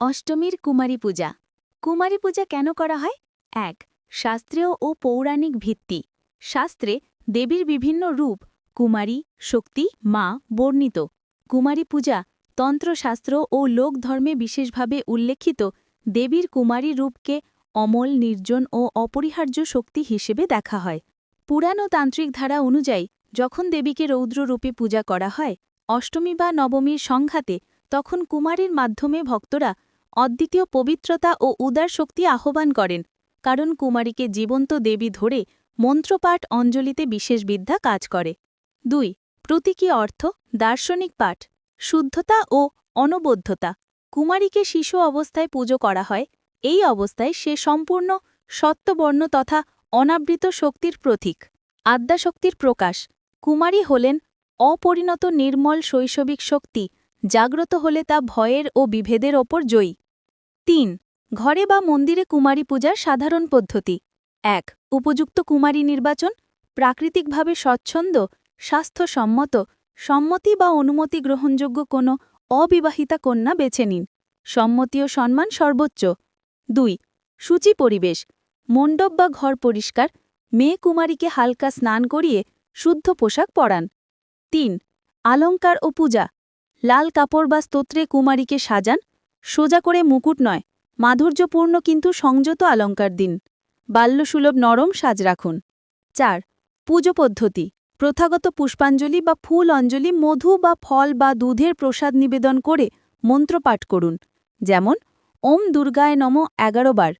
অষ্টমীর কুমারী পূজা। কুমারী পূজা কেন করা হয়? এক, শাস্ত্রীয় ও পৌরাণিক ভিত্তি। শাস্ত্রে দেবীর বিভিন্ন রূপ, কুমারী, শক্তি, মা বর্ণিত। কুমারী পূজা তন্ত্রশাস্ত্র ও লোকধর্মে বিশেষভাবে উল্লেখিত দেবীর কুমারী রূপকে অমল, নির্জন ও অপরিহার্য শক্তি হিসেবে দেখা হয়। পুরাণ ও তান্ত্রিক ধারা অনুযায়ী, যখন দেবীকে রৌদ্র রূপে পূজা করা হয়, অষ্টমী বা নবমীর সংঘাতে, তখন কুমারীর মাধ্যমে ভক্তরা অদ্বিতীয় পবিত্রতা ও উদার শক্তি আহ্বান করেন, কারণ কুমারীকে জীবন্ত দেবী ধরে মন্ত্রপাঠ অঞ্জলিতে বিশেষ বিদ্যা কাজ করে। দুই, প্রতীকী অর্থ, দার্শনিক পাঠ, শুদ্ধতা ও অনবদ্ধতা কুমারীকে শিশু অবস্থায় পুজো করা হয়, এই অবস্থায় সে সম্পূর্ণ সত্যবর্ণ তথা অনাবৃত শক্তির প্রতীক। আদ্যাশক্তির প্রকাশ, কুমারী হলেন অপরিণত নির্মল শৈশবিক শক্তি, জাগ্রত হলে তা ভয়ের ও বিভেদের ওপর জয়ী। তিন, ঘরে বা মন্দিরে কুমারী পূজার সাধারণ পদ্ধতি। এক, উপযুক্ত কুমারী নির্বাচন, প্রাকৃতিকভাবে স্বচ্ছন্দ, স্বাস্থ্যসম্মত, সম্মতি বা অনুমতি গ্রহণযোগ্য কোনো অবিবাহিতা কন্যা বেছে নিন। সম্মতি ও সম্মান সর্বোচ্চ। দুই, সূচি পরিবেশ, মণ্ডপ বা ঘর পরিষ্কার, মেয়ে কুমারীকে হালকা স্নান করিয়ে শুদ্ধ পোশাক পরান। তিন অলঙ্কার ও পূজা, লাল কাপড় বা স্তোত্রে কুমারীকে সাজান সোজা করে মুকুট নয়, মাধুর্যপূর্ণ কিন্তু সংযত অলঙ্কার দিন। বাল্যসুলভ নরম সাজ রাখুন। চার, পুজো পদ্ধতি। প্রথাগত পুষ্পাঞ্জলি বা ফুল অঞ্জলি, মধু বা ফল বা দুধের প্রসাদ নিবেদন করে মন্ত্রপাঠ করুন। যেমন, ওম দুর্গায় নম এগারো বার।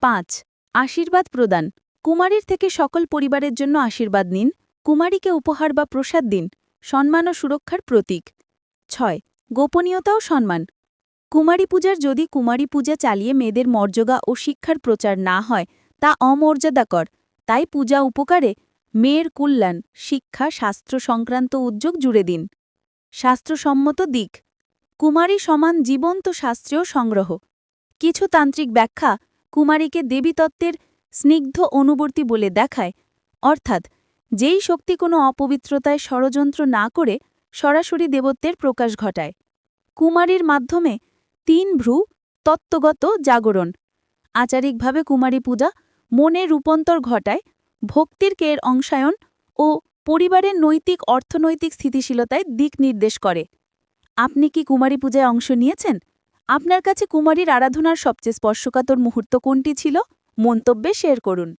পাঁচ, আশীর্বাদ প্রদান। কুমারীর থেকে সকল পরিবারের জন্য আশীর্বাদ নিন। কুমারীকে উপহার বা প্রসাদ দিন। সম্মান ও সুরক্ষার প্রতীক। ছয়, গোপনীয়তা ও সম্মান। কুমারী পূজার যদি কুমারী পূজা চালিয়ে মেয়েদের মর্যাদা ও শিক্ষার প্রচার না হয়, তা অমর্যাদাকর। তাই পূজা উপকারে মেয়ের কল্যাণ, শিক্ষা, শাস্ত্র সংক্রান্ত উদ্যোগ জুড়ে দিন। শাস্ত্রসম্মত দিক। কুমারী সমান জীবন্ত শাস্ত্রীয় সংগ্রহ। কিছু তান্ত্রিক ব্যাখ্যা কুমারীকে দেবীতত্ত্বের স্নিগ্ধ অনুবর্তী বলে দেখায়। অর্থাৎ, যেই শক্তি কোনো অপবিত্রতায় ষড়যন্ত্র না করে সরাসরি দেবত্বের প্রকাশ ঘটায়। কুমারীর মাধ্যমে তিন ভ্রু, তত্ত্বগত জাগরণ। আচারিকভাবে কুমারী পূজা মনে রূপান্তর ঘটায়, ভক্তির কের অংশায়ন ও পরিবারের নৈতিক, অর্থনৈতিক স্থিতিশীলতায় দিক নির্দেশ করে। আপনি কি কুমারী পূজায় অংশ নিয়েছেন? আপনার কাছে কুমারীর আরাধনার সবচেয়ে স্পর্শকাতর মুহূর্ত কোনটি ছিল? মন্তব্যে শেয়ার করুন।